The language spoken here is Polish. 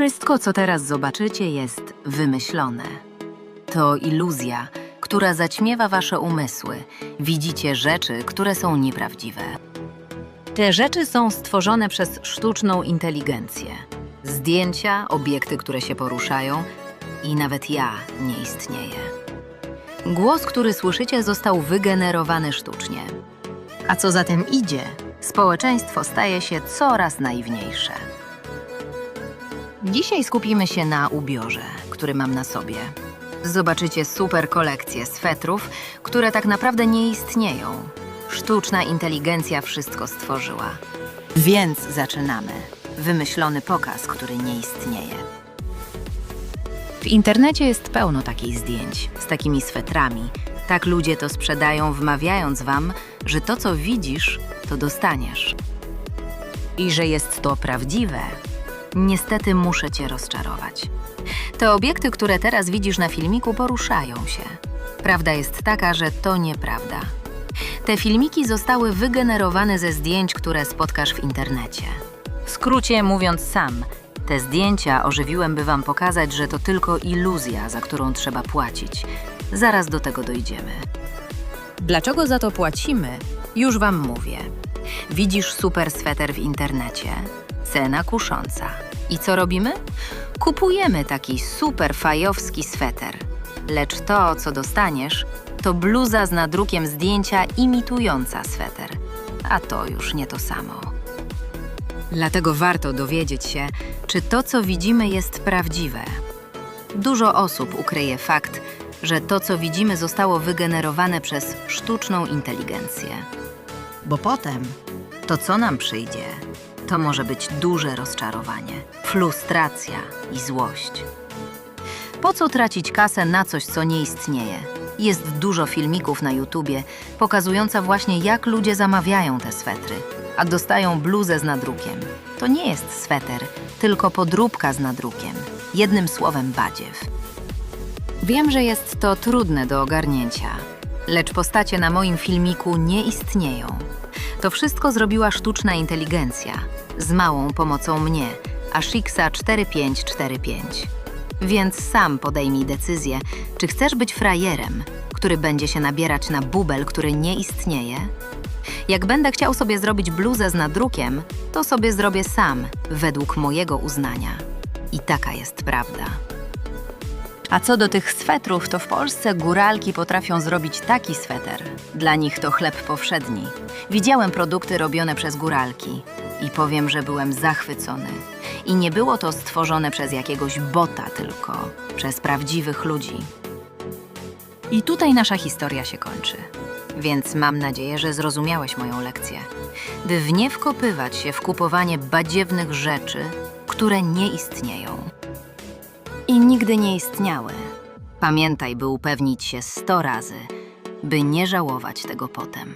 Wszystko, co teraz zobaczycie, jest wymyślone. To iluzja, która zaćmiewa wasze umysły. Widzicie rzeczy, które są nieprawdziwe. Te rzeczy są stworzone przez sztuczną inteligencję. Zdjęcia, obiekty, które się poruszają i nawet ja nie istnieję. Głos, który słyszycie, został wygenerowany sztucznie. A co za tym idzie, społeczeństwo staje się coraz naiwniejsze. Dzisiaj skupimy się na ubiorze, który mam na sobie. Zobaczycie super kolekcję swetrów, które tak naprawdę nie istnieją. Sztuczna inteligencja wszystko stworzyła. Więc zaczynamy. Wymyślony pokaz, który nie istnieje. W internecie jest pełno takich zdjęć z takimi swetrami. Tak ludzie to sprzedają, wmawiając wam, że to, co widzisz, to dostaniesz. I że jest to prawdziwe. Niestety muszę cię rozczarować. Te obiekty, które teraz widzisz na filmiku, poruszają się. Prawda jest taka, że to nieprawda. Te filmiki zostały wygenerowane ze zdjęć, które spotkasz w internecie. W skrócie mówiąc sam, te zdjęcia ożywiłem, by wam pokazać, że to tylko iluzja, za którą trzeba płacić. Zaraz do tego dojdziemy. Dlaczego za to płacimy? Już wam mówię. Widzisz super sweter w internecie, cena kusząca. I co robimy? Kupujemy taki super fajowski sweter. Lecz to, co dostaniesz, to bluza z nadrukiem zdjęcia imitująca sweter. A to już nie to samo. Dlatego warto dowiedzieć się, czy to, co widzimy, jest prawdziwe. Dużo osób ukryje fakt, że to, co widzimy, zostało wygenerowane przez sztuczną inteligencję. Bo potem to, co nam przyjdzie, to może być duże rozczarowanie, frustracja i złość. Po co tracić kasę na coś, co nie istnieje? Jest dużo filmików na YouTubie pokazująca właśnie, jak ludzie zamawiają te swetry, a dostają bluzę z nadrukiem. To nie jest sweter, tylko podróbka z nadrukiem. Jednym słowem badziew. Wiem, że jest to trudne do ogarnięcia, lecz postacie na moim filmiku nie istnieją. To wszystko zrobiła sztuczna inteligencja z małą pomocą mnie, Ashixa 4545. Więc sam podejmij decyzję, czy chcesz być frajerem, który będzie się nabierać na bubel, który nie istnieje? Jak będę chciał sobie zrobić bluzę z nadrukiem, to sobie zrobię sam, według mojego uznania. I taka jest prawda. A co do tych swetrów, to w Polsce góralki potrafią zrobić taki sweter. Dla nich to chleb powszedni. Widziałem produkty robione przez góralki i powiem, że byłem zachwycony. I nie było to stworzone przez jakiegoś bota, tylko przez prawdziwych ludzi. I tutaj nasza historia się kończy. Więc mam nadzieję, że zrozumiałeś moją lekcję. By w nie wkopywać się w kupowanie badziewnych rzeczy, które nie istnieją nigdy nie istniały. Pamiętaj, by upewnić się sto razy, by nie żałować tego potem.